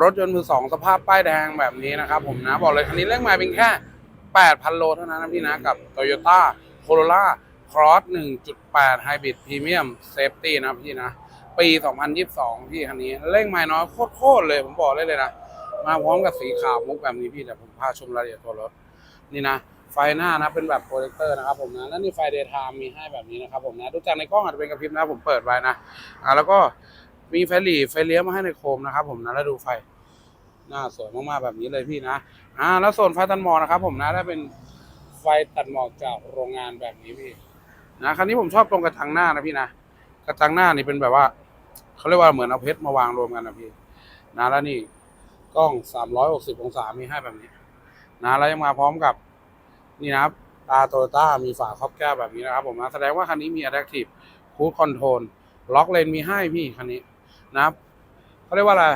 รถยนต์มือสองสภาพป้ายแดงแบบนี้นะครับผมนะ บอกเลยคันนี้เลขไมล์เป็นแค่ 8,000 โลเท่านั้นนะพี่นะ กับ Toyota Corolla Cross 1.8 Hybrid Premium Safety นะพี่นะ ปี 2022 พี่คันนี้เลขไมล์น้อยโคตรๆเลย ผมบอกได้เลยนะ มาพร้อมกับสีขาวมุกแบบนี้พี่แต่ผมพาชมรายละเอียดตัวรถ นี่นะ ไฟหน้านะเป็นแบบโปรเจคเตอร์นะครับผมนะแล้วนี่ไฟเดย์ไทม์มีให้แบบนี้นะครับผมนะดูจากในกล้องอาจจะเป็นกระพริบนะผมเปิดไว้นะอ่าแล้วก็ มีไฟหลีไฟเลี้ยวมาให้ในโคมนะครับ ผมนะแล้วดูไฟหน้าสวยมากๆแบบนี้เลยพี่นะอ่าแล้วส่วนไฟตัดหมอกนะครับ ผมนะได้เป็นไฟตัดหมอกจากโรงงานแบบนี้พี่นะคันนี้ผมชอบตรงกระจังหน้านะพี่นะกระจังหน้านี่เป็นแบบว่าเขาเรียกว่าเหมือนเอาเพชรมาวางรวมกันนะพี่นะแล้วนี่กล้อง 360 องศามีให้แบบนี้นะแล้วยังมาพร้อมกับนี่นะครับตาโตโยต้ามีฝาครอบแก้วแบบนี้นะครับผมนะแสดงว่าคันนี้มี Adaptive Cruise Control ล็อกเลนมีให้พี่คันนี้ นะครับเขาเรียกว่าอะไร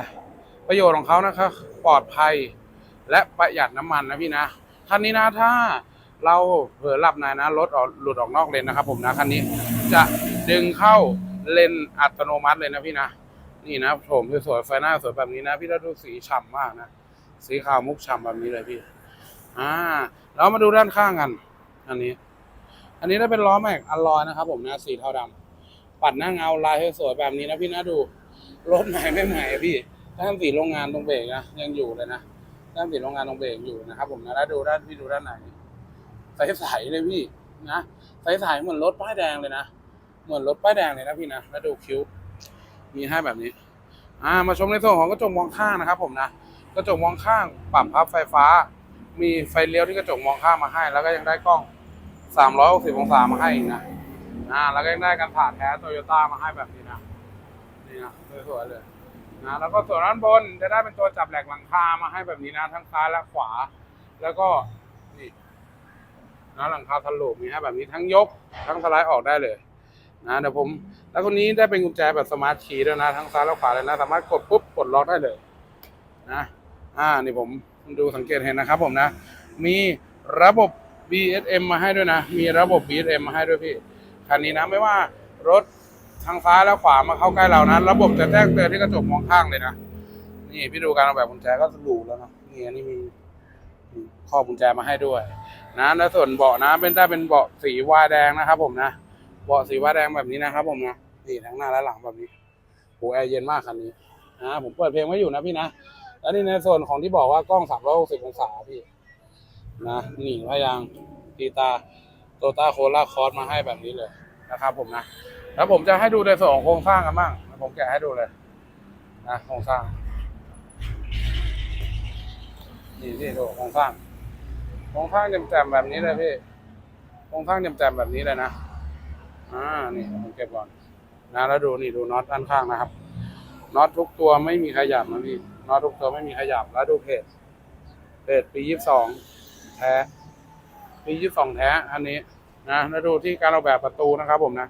ประโยชน์ของเขานะครับปลอดภัยและประหยัดน้ำมันนะพี่นะคันนี้นะถ้าเราเผลอหลับในนะรถออกหลุดออกนอกเลนนะครับ ผมนะคันนี้จะดึงเข้าเลนอัตโนมัติเลยนะพี่นะนี่นะโฉมสวยๆไฟหน้าสวยแบบนี้นะ พี่ถ้าดูสีฉ่ำมากนะสีขาวมุกฉ่ำแบบนี้เลยพี่ อ่าเรามาดูด้านข้างกัน อันนี้ อันนี้ได้เป็นล้อแม็กอลลอยนะครับ ผมนะสีเทาดำปัดหน้าเงาลายสวยๆแบบนี้นะพี่นะดู รถใหม่ไม่ใหม่พี่ด้านสีโรงงานตรงเบรกนะยังอยู่เลยนะด้านสีโรงงานตรงเบรกอยู่นะครับ ผมนะแล้วดูด้านพี่ดูด้านไหนใสๆเลยพี่นะใสๆเหมือนรถป้ายแดงเลยนะเหมือนรถป้ายแดงเลยนะพี่นะแล้วดูคิ้วมีให้แบบนี้ อ่ามาชมในส่วนของกระจกมองข้างนะครับ ผมนะกระจกมองข้างปรับพับไฟฟ้า มีไฟเลี้ยวที่กระจกมองข้างมาให้ แล้วก็ยังได้กล้อง 360 องศามาให้อีกนะอ่าแล้วก็ยังได้กันผ่านแท้โตโยต้ามาให้แบบนี้นะ นี่นะสวยๆเลยนะแล้วก็ส่วนด้านบนจะได้เป็นตัวจับแหลกหลังคามาให้แบบนี้นะทั้งซ้ายและขวา แล้วก็นี่นะหลังคาทะลุมีให้แบบนี้ทั้งยกทั้งสไลด์ออกได้เลยนะเดี๋ยวผม แล้วคนนี้ได้เป็นกุญแจแบบสมาร์ทคีย์ด้วยนะทั้งซ้ายและขวาเลยนะสามารถกดปุ๊บกดล็อกได้เลยนะอ่านี่ผมดูสังเกตเห็นนะครับ ผมนะ มีระบบ BSM มาให้ด้วยนะ มีระบบ BSM มาให้ด้วยพี่คันนี้นะไม่ว่ารถ ทางซ้ายและขวามาเข้าใกล้เรานะ ระบบจะแจ้งเตือนที่กระจกมองข้างเลยนะ นี่พี่ดูการออกแบบกุญแจก็หรูแล้วนะนี่อันนี้มีข้อกุญแจมาให้ด้วย นะแล้วส่วนเบาะนะ เป็นได้เป็นเบาะสีวายแดงนะครับ ผมนะเบาะสีวายแดงแบบนี้นะครับ ผมนะนี่ทั้งหน้าและหลังแบบนี้โหแอร์เย็นมากคันนี้นะผมเปิดเพลงไว้อยู่นะพี่นะแล้วนี่ในส่วนของที่บอกว่ากล้อง360อยหกสิบองศาพี่นะนี่พยางตีตาโตต้าโคล่าคอร์สมาให้แบบนี้เลยนะครับ ผมนะ แล้วผมจะให้ดูในส่วนของโครงสร้างกันบ้างผมแกะให้ดูเลยนะโครงสร้างนี่พี่ดูโครงสร้างโครงสร้างแจ่มๆแบบนี้เลยพี่โครงสร้างแจ่มๆแบบนี้เลยนะอ่านี่ผมเก็บก่อนนะแล้วดูนี่ดูน็อตด้านข้างนะครับน็อตทุกตัวไม่มีขยับนะพี่น็อตทุกตัวไม่มีขยับแล้วดูเพจเพจปียี่สิบสองแท้ปียี่สิบสองแท้อันนี้นะแล้วดูที่การออกแบบประตูนะครับผมนะ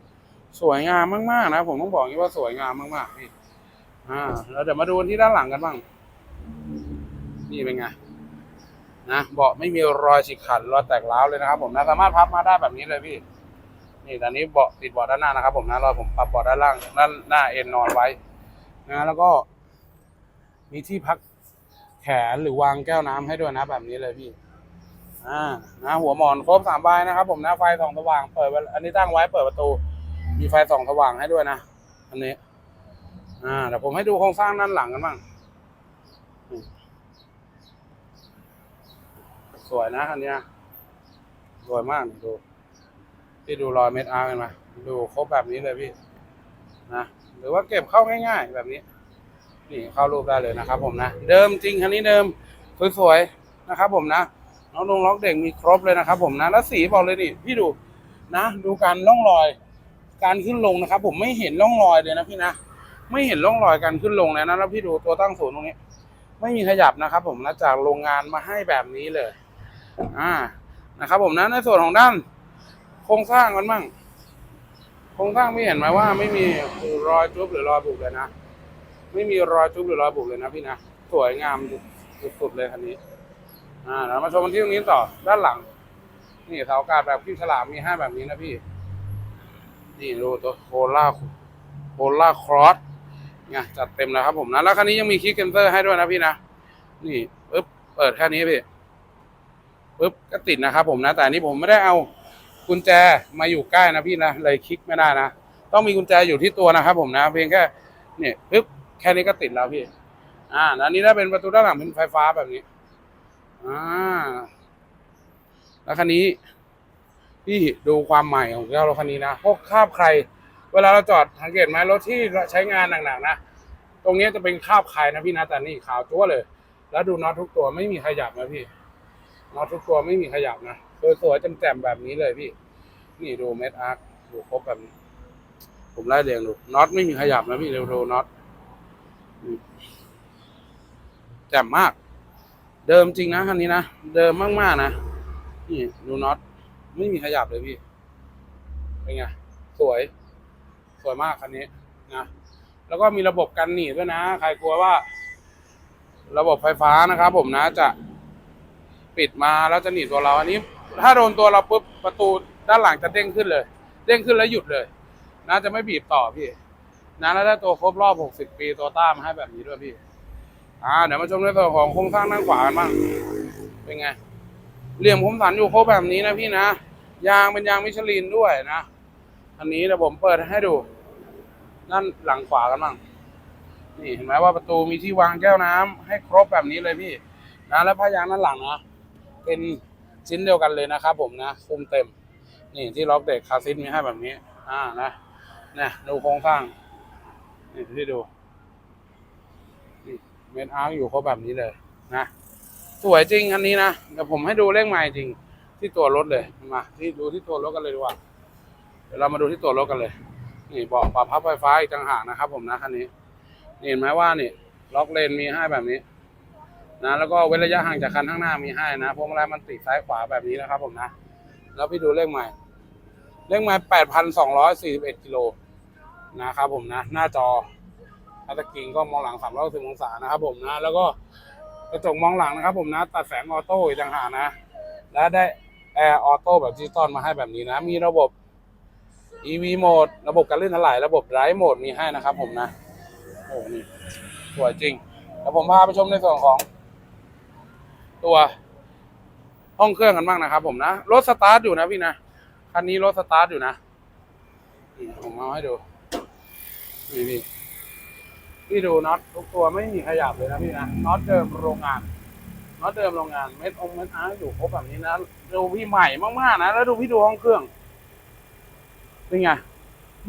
สวยงามมากๆนะผมต้องบอกงนี้ว่าสวยงามมากๆพี่อ่าแล้วเดี๋ยวมาดูที่ด้านหลังกันบ้าง นี่เป็นไงนะเบาะไม่มีรอยฉีกขาดรอยแตกร้าวเลยนะครับ ผมนะสามารถพับมาได้แบบนี้เลยพี่ นี่ตอนนี้เบาะติดเบาะด้านหน้านะครับ ผมนะรอยผมปรับเบาะด้านล่างด้านหน้าเอ็นนอนไว้นะแล้วก็ มีที่พักแขนหรือวางแก้วน้ำให้ด้วยนะแบบนี้เลยพี่อ่านะหัวหมอนครบสามใบนะครับ ผมนะไฟสองสว่างเปิดอันนี้ตั้งไว้เปิดประตู มีไฟส่องสว่างให้ด้วยนะอันนี้ อ่าเดี๋ยวผมให้ดูโครงสร้างด้านหลังกันบ้างสวยนะอันเนี้ยสวยมากดูพี่ดูรอยเม็ดอาร์กันไหมดูครบแบบนี้เลยพี่นะหรือว่าเก็บเข้าง่าย ๆ แบบนี้ นี่เข้ารูปได้เลยนะครับ ผมนะเดิมจริงคันนี้เดิมสวยๆนะครับ ผมนะน้องลงล็อกเด็กมีครบเลยนะครับ ผมนะแล้วสีบอกเลยนี่พี่ดูนะ ดูการล่องรอย การขึ้นลงนะครับ ผมไม่เห็นร่องรอยเลยนะพี่นะไม่เห็นร่องรอยการขึ้นลงเลยนะแล้วพี่ดูตัวตั้งศูนย์ตรงนี้ ไม่มีขยับนะครับ ผมนะจากโรงงานมาให้แบบนี้เลย อ่านะครับ ผมนะในส่วนของด้าน โครงสร้างมันบ้างโครงสร้างไม่เห็นไหมว่า ไม่มีรอยจุบหรือรอยบุบเลยนะไม่มีรอยจุบหรือรอยบุบเลยนะพี่นะสวยงามสุดๆเลยคันนี้ อ่าเรามาชมที่ตรงนี้ต่อด้านหลัง นี่เสาอากาศแบบพี่ฉลามมีห้าแบบนี้นะพี่ นี่ดูตัวโคล่าโคล่าครอสเนี่ยจัดเต็มแล้วครับผมนะ แล้วคันนี้ยังมีคีย์เซนเซอร์ให้ด้วยนะพี่นะ นี่ปึ๊บเปิดแค่นี้พี่ปึ๊บก็ติดนะครับผมนะ แต่อันนี้ผมไม่ได้เอากุญแจมาอยู่ใกล้นะพี่นะ เลยคลิกไม่ได้นะ ต้องมีกุญแจอยู่ที่ตัวนะครับผมนะ เพียงแค่เนี่ยปึ๊บแค่นี้ก็ติดแล้วพี่ อ่าแล้วนนี้ถ้าเป็นประตูด้านหลังเป็นไฟฟ้าแบบนี้ อ่า แล้วคันนี้ พี่ดูความใหม่ของเจ้ารถคันนี้นะพวกคาบใคร เวลาเราจอดสังเกตไหมรถที่ใช้งานหนักๆนะ ตรงนี้จะเป็นคาบใครนะพี่นะแต่นี่ขาวจั๊วเลย แล้วดูน็อตทุกตัวไม่มีขยับนะพี่น็อตทุกตัวไม่มีขยับนะสวยๆแจ่มๆแบบนี้เลยพี่ นี่ดูเม็ดอาร์คดูครบแบบนี้ ผมไล่เรียงดูน็อตไม่มีขยับนะพี่เร็วดูน็อตแจ่มมาก เดิมจริงนะคันนี้นะ เดิมมากๆนะ นี่ดูน็อต ไม่มีขยับเลยพี่ เป็นไง สวย สวยมากคันนี้นะแล้วก็มีระบบกันหนีบด้วยนะ ใครกลัวว่า ระบบไฟฟ้านะครับ ผมนะจะปิดมาแล้วจะหนีบตัวเรา อันนี้ ถ้าโดนตัวเราปุ๊บประตูด้านหลังจะเด้งขึ้นเลย เด้งขึ้นแล้วหยุดเลยนะจะไม่บีบต่อพี่นะแล้วได้ตัวครบรอบ 60 ปีตัวต้ามาให้แบบนี้ด้วยพี่ อ่าเดี๋ยวมาชมในส่วนของโครงสร้างด้านขวากันบ้างเป็นไง เหลี่ยมคมสันอยู่ครบแบบนี้นะพี่นะ ยางเป็นยางมิชลินด้วยนะ อันนี้เดี๋ยวผมเปิดให้ดูด้านหลังขวากันบ้างนี่เห็นไหมว่าประตูมีที่วางแก้วน้ำให้ครบแบบนี้เลยพี่ นะแล้วผ้ายางด้านหลังนะเป็นชิ้นเดียวกันเลยนะครับผมนะคุมเต็ม นี่ที่ล็อกเด็กคาซิทมีให้แบบนี้ อ่านะเนี่ยดูโครงสร้างนี่ที่ดูนี่เมนอาร์อยู่ครบแบบนี้เลยนะ สวยจริงอันนี้นะเดี๋ยวผมให้ดูเลขไม้จริง ที่ตัวรถเลยมา ที่ดูที่ตัวรถกันเลยดีกว่าเดี๋ยวเรามาดูที่ตัวรถกันเลย นี่บอกปรับพับไฟฟ้าอีกต่างหากนะครับ ผมนะคันนี้นเห็นไหมว่านี่ล็อกเลนมีให้แบบนี้ นะแล้วก็เว้นระยะห่างจากคันข้างหน้ามีให้นะพวงมาลัยมันติดซ้ายขวาแบบนี้นะครับ ผมนะ แล้วพี่ดูเลขใหม่ เลขใหม่แปดพันสองร้อยสี่สิบเอ็ดกิโลนะครับผมนะ หน้าจออัตกิงก็มองหลังสามร้อยสิบองศานะครับผมนะ แล้วก็ กระจกมองหลังนะครับ ผมนะ ตัดแสงออโต้อีกต่างหากนะ และได้แอร์ออโต้แบบดิจิตอลมาให้แบบนี้นะ มีระบบ EV โหมด ระบบการลื่นถลาย ระบบ Drive โหมดมีให้นะครับ ผมนะ โอ้นี่สวยจริง แล้วผมพาไปชมในส่วนของ ตัวห้องเครื่องกันบ้างนะครับ ผมนะ รถสตาร์ทอยู่นะพี่นะ คันนี้รถสตาร์ทอยู่นะผมเอาให้ดูนี่พี่ พี่ดูน็อตทุกตัวไม่มีขยับเลยนะพี่นะน็อตเดิมโรงงานน็อตเดิมโรงงานเม็ดองเม็ดอาร์อยู่ครบแบบนี้นะดูพี่ใหม่มากๆนะแล้วดูพี่ดูห้องเครื่องเป็นไง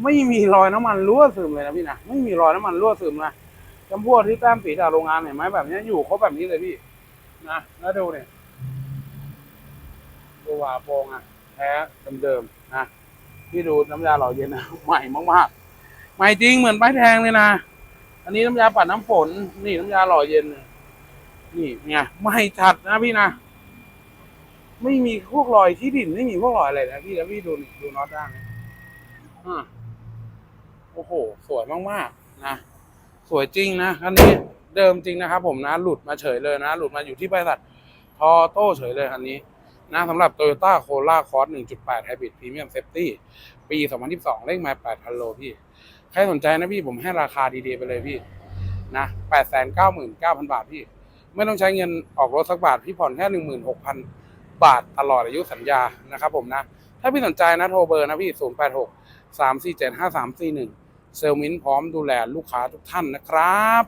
ไม่มีรอยน้ำมันรั่วซึมเลยนะพี่นะไม่มีรอยน้ำมันรั่วซึมนะจำพวกที่แต้มสีจากโรงงานเห็นไหมแบบนี้อยู่ครบแบบนี้เลยพี่นะแล้วดูเนี่ยดูว่าโปรงอะแท้เดิมๆนะพี่ดูน้ำยาหล่อเย็นนะใหม่มากๆใหม่จริงเหมือนป้ายแทงเลยนะ อันนี้น้ำยาปัดน้ำฝน นี่น้ำยาหล่อเย็น นี่ไงใหม่จัดนะพี่นะ ไม่มีพวกรอยที่ดินไม่มีพวกรอยอะไรนะพี่แล้วพี่ดูดูน็อตด้านนี้อ่าโอ้โห สวยมากๆนะ สวยจริงนะคันนี้เดิมจริงนะครับผมนะ หลุดมาเฉยเลยนะ หลุดมาอยู่ที่บริษัททอโต้เฉยเลยคันนี้นะสำหรับ Toyota Corolla Cross 1.8 Hybrid Premium Safety ปี 2012เลขไมา8,000โลพี่ ครสนใจนะพี่ผมให้ราคาดีๆไปเลยพี่นะแปดแสนเก้าหมื่นเก้าพันบาทพี่ ไม่ต้องใช้เงินออกรถสักบาทพี่ผ่อนแค่หนึ่งหมื่นหกพันบาทตลอดอายุสัญญานะครับผมนะ ถ้าพี่สนใจนะโทรเบอร์นะพี่086 347 5341เซลมินพร้อมดูแลลูกค้าทุกท่านนะครับ